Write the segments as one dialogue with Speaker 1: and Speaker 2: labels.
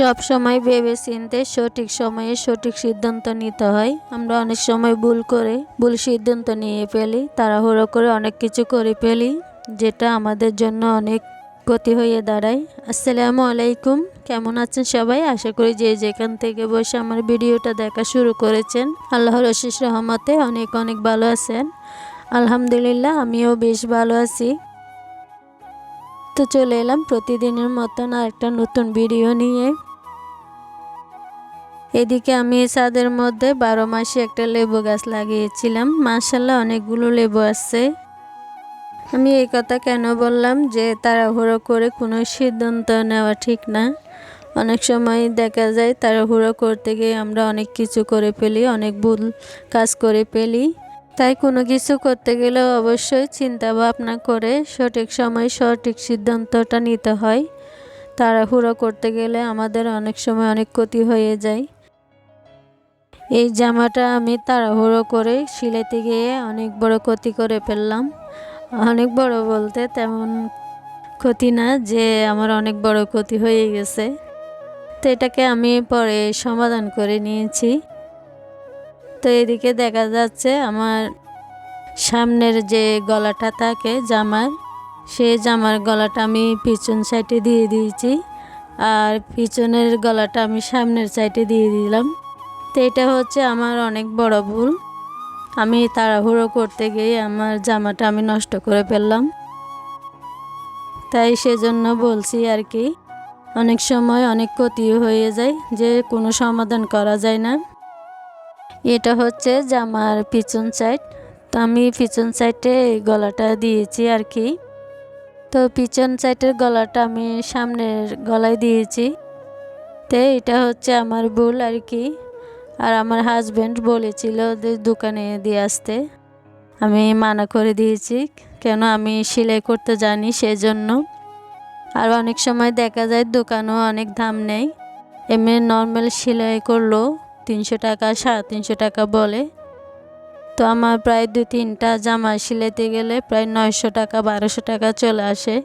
Speaker 1: সব সময় ভেবে চিনতে সঠিক সময়ে সঠিক সিদ্ধান্ত নিতে হয়। আমরা অনেক সময় ভুল করে ভুল সিদ্ধান্ত নিয়ে ফেলি, তাড়াহুড়ো করে অনেক কিছু করে ফেলি, যেটা আমাদের জন্য অনেক ক্ষতি হয়ে দাঁড়ায়। আসসালামু আলাইকুম, কেমন আছেন সবাই? আশা করি যে যেখান থেকে বসে আমার ভিডিওটা দেখা শুরু করেছেন, আল্লাহর অশেষ রহমতে অনেক অনেক ভালো আছেন। আলহামদুলিল্লাহ, আমিও বেশ ভালো আছি। তো চলে এলাম প্রতিদিনের মতন আর একটা নতুন ভিডিও নিয়ে। এদিকে আমি ছাদের মধ্যে বারো মাসে একটা লেবু গাছ লাগিয়েছিলাম। মাসাল্লাহ অনেকগুলো লেবু আসছে আমি এই কথা কেন বললাম যে তাড়াহুড়ো করে কোনো সিদ্ধান্ত নেওয়া ঠিক না। অনেক সময় দেখা যায় তাড়াহুড়ো করতে গিয়ে আমরা অনেক কিছু করে ফেলি, অনেক ভুল কাজ করে ফেলি। তাই কোনো কিছু করতে গেলেও অবশ্যই চিন্তা ভাবনা করে সঠিক সময় সঠিক সিদ্ধান্তটা নিতে হয়। তাড়াহুড়ো করতে গেলে আমাদের অনেক সময় অনেক ক্ষতি হয়ে যায়। এই জামাটা আমি তাড়াহুড়ো করে সিলাইতে গিয়ে অনেক বড় ক্ষতি করে ফেললাম। অনেক বড় বলতে তেমন ক্ষতি না যে আমার অনেক বড় ক্ষতি হয়ে গেছে। তো এটাকে আমি পরে সমাধান করে নিয়েছি। তো এদিকে দেখা যাচ্ছে আমার সামনের যে গলাটা থাকে জামার, সে জামার গলাটা আমি পিছন সাইডে দিয়ে দিয়েছি। আর পিছনের গলাটা আমি সামনের সাইডে দিয়ে দিলাম। তো এটা হচ্ছে আমার অনেক বড় ভুল। আমি তাড়াহুড়ো করতে গিয়ে আমার জামাটা আমি নষ্ট করে ফেললাম। তাই সেজন্য বলছি আর কি, অনেক সময় অনেক ক্ষতি হয়ে যায় যে কোনো সমাধান করা যায় না। এটা হচ্ছে জামার পিছন সাইড তো আমি পিছন সাইডে গলাটা দিয়েছি আর কি। তো পিছন সাইডের গলাটা আমি সামনের গলায় দিয়েছি। তো এটা হচ্ছে আমার ভুল আর কি। আর আমার হাজব্যান্ড বলেছিল যে, দোকানে দিয়ে আসতে। আমি মানা করে দিয়েছি, কেন আমি সেলাই করতে জানি সেজন্য। আর অনেক সময় দেখা যায় দোকানও অনেক দাম নেই। এমনি নর্মাল সেলাই করল, তিনশো টাকা, সাড়ে তিনশো টাকা বলে। তো আমার প্রায় দু তিনটা জামা সিলাইতে গেলে প্রায় নয়শো টাকা, বারোশো টাকা চলে আসে।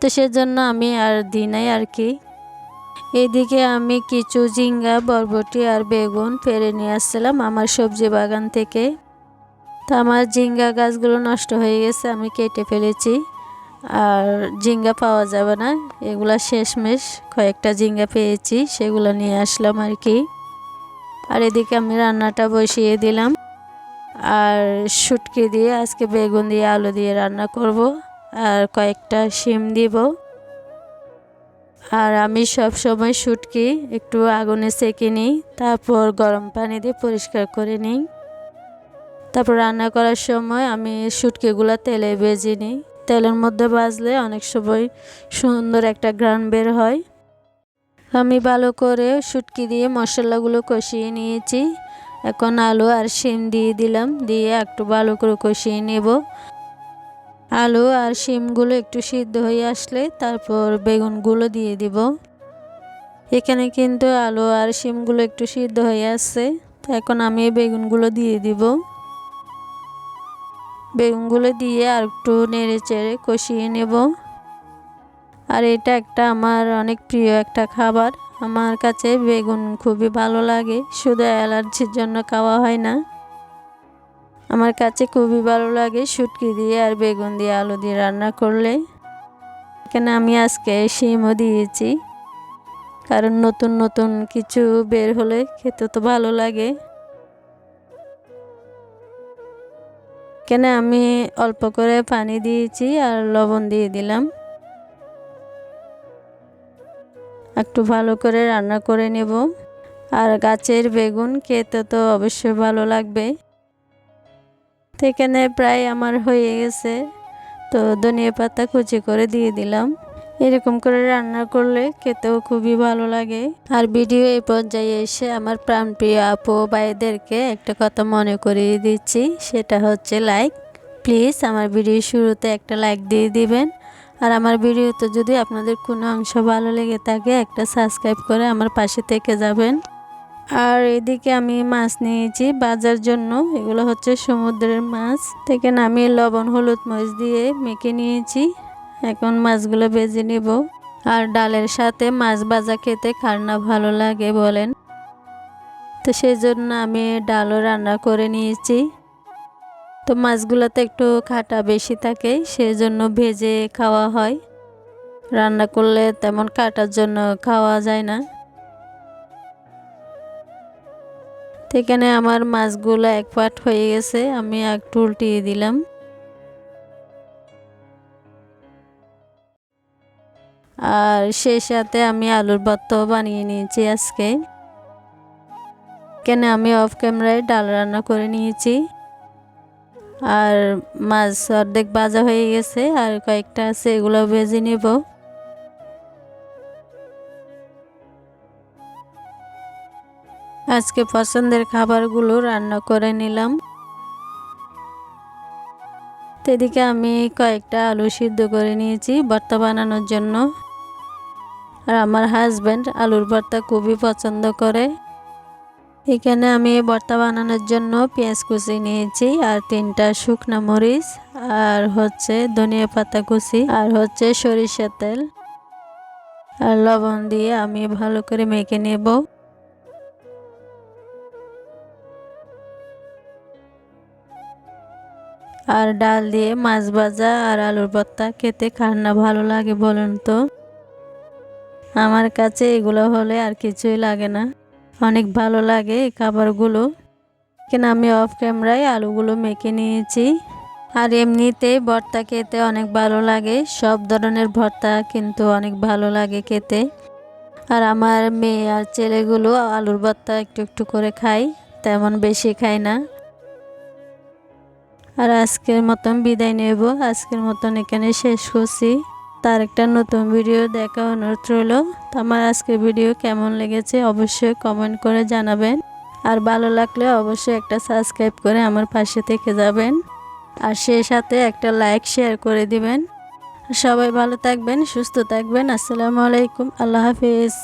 Speaker 1: তো সেজন্য আমি আর দিই নাই আর কি। এদিকে আমি কিছু ঝিঙ্গা, বরবটি আর বেগুন ফেরে নিয়ে আসছিলাম আমার সবজি বাগান থেকে। তো আমার ঝিঙ্গা গাছগুলো নষ্ট হয়ে গেছে, আমি কেটে ফেলেছি। আর ঝিঙ্গা পাওয়া যাবে না, এগুলা শেষমেশ কয়েকটা ঝিঙ্গা পেয়েছি, সেগুলো নিয়ে আসলাম আর কি। আর এদিকে আমি রান্নাটা বসিয়ে দিলাম। আর শুটকি দিয়ে, আজকে বেগুন দিয়ে, আলু দিয়ে রান্না করব। আর কয়েকটা শিম দিব। আর আমি সব সময় শুটকি, একটু আগুনে সেঁকে নিই, তারপর গরম পানি দিয়ে পরিষ্কার করে নিই। তারপর রান্না করার সময় আমি শুটকিগুলো তেলে ভেজে নিই। তেলের মধ্যে ভাজলে অনেক সময় সুন্দর একটা গ্রান বের হয়। আমি ভালো করে শুটকি দিয়ে মশলাগুলো কষিয়ে নিয়েছি। এখন আলু আর শিম দিয়ে দিলাম, দিয়ে একটু ভালো করে কষিয়ে নেব। আলু আর শিমগুলো একটু সিদ্ধ হয়ে আসলে তারপর বেগুনগুলো দিয়ে দিব। এখানে কিন্তু আলু আর শিমগুলো একটু সিদ্ধ হয়ে আসছে, তো এখন আমি বেগুনগুলো দিয়ে দিব। বেগুনগুলো দিয়ে আর একটু নেড়ে চেড়ে কষিয়ে নেব। আর এটা একটা আমার অনেক প্রিয় একটা খাবার। আমার কাছে বেগুন খুবই ভালো লাগে, শুধু অ্যালার্জির জন্য খাওয়া হয় না। আমার কাছে খুবই ভালো লাগে শুটকি দিয়ে আর বেগুন দিয়ে আলু দিয়ে রান্না করলে। এখানে আমি আজকে শিমও দিয়েছি। কারণ নতুন নতুন কিছু বের হলে খেতে তো ভালো লাগে। এখানে আমি অল্প করে পানি দিয়েছি আর লবণ দিয়ে দিলাম। একটু ভালো করে রান্না করে নেব। আর গাছের বেগুন খেতে তো অবশ্যই ভালো লাগবে। তো এখানে প্রায় আমার হয়ে গেছে। তো ধনিয়া পাতা কুচি করে দিয়ে দিলাম। এরকম করে রান্না করলে খেতেও খুবই ভালো লাগে। আর ভিডিও এই পর্যায়ে এসে আমার প্রাণপ্রিয় আপু ভাইদেরকে একটা কথা মনে করিয়ে দিচ্ছি। সেটা হচ্ছে লাইক প্লিজ আমার ভিডিও শুরুতে একটা লাইক দিয়ে দিবেন। আর আমার ভিডিওতে যদি আপনাদের কোনো অংশ ভালো লেগে থাকে, একটা সাবস্ক্রাইব করে আমার পাশে থেকে যাবেন। আর এদিকে আমি মাছ নিয়েছি। বাজার জন্য এগুলো হচ্ছে সমুদ্রের মাছ। থেকে আমি লবণ, হলুদ মরিচ দিয়ে মেখে নিয়েছি। এখন মাছগুলো ভেজে নেব। আর ডালের সাথে মাছ ভাজা খেতে কার না ভালো লাগে বলেন। তো সেই জন্য আমি ডালও রান্না করে নিয়েছি। তো মাছগুলোতে একটু খাটা বেশি থাকে সেই জন্য ভেজে খাওয়া হয়। রান্না করলে তেমন কাটার জন্য খাওয়া যায় না। তো এখানে আমার মাছগুলো এক পাট হয়ে গেছে, আমি একটু উল্টিয়ে দিলাম। আর সেই সাথে আমি আলুর ভর্তাও বানিয়ে নিয়েছি আজকে। কেন আমি অফ ক্যামেরায় ডাল রান্না করে নিয়েছি। আর মাছ অর্ধেক ভাজা হয়ে গেছে, আর কয়েকটা আছে, এগুলো ভেজে নেব। আজকে পছন্দের খাবারগুলো রান্না করে নিলাম। এদিকে আমি কয়েকটা আলু সিদ্ধ করে নিয়েছি ভর্তা বানানোর জন্য। আর আমার হাজব্যান্ড আলুর ভর্তা খুবই পছন্দ করে। এখানে আমি ভর্তা বানানোর জন্য পেঁয়াজ কুচি নিয়েছি আর তিনটা শুকনো মরিচ আর হচ্ছে ধনিয়া পাতা কুচি আর হচ্ছে সরিষার তেল। আর লবণ দিয়ে আমি ভালো করে মেখে নেব। আর ডাল দিয়ে মাছ ভাজা আর আলুর ভর্তা খেতে কার না ভালো লাগে বলুন তো? আমার কাছে এগুলো হলে আর কিছুই লাগে না। অনেক ভালো লাগে এই খাবারগুলো। কেন আমি অফ ক্যামেরায় আলুগুলো মেখে নিয়েছি। আর এমনিতেই ভর্তা খেতে অনেক ভালো লাগে। সব ধরনের ভর্তা কিন্তু অনেক ভালো লাগে খেতে। আর আমার মেয়ে আর ছেলেগুলো আলুর ভর্তা একটু একটু করে খাই তেমন বেশি খাই না। আর আজকের মতন বিদায় নেব। আজকের মতন এখানে শেষ করছি। তার একটা নতুন ভিডিও দেখা অনুরোধ রইল। তো আমার আজকের ভিডিও কেমন লেগেছে অবশ্যই কমেন্ট করে জানাবেন। আর ভালো লাগলে অবশ্যই একটা সাবস্ক্রাইব করে আমার পাশে থেকে যাবেন। আর সে সাথে একটা লাইক শেয়ার করে দিবেন। সবাই ভালো থাকবেন, সুস্থ থাকবেন। আসসালামু আলাইকুম। আল্লাহ হাফিজ।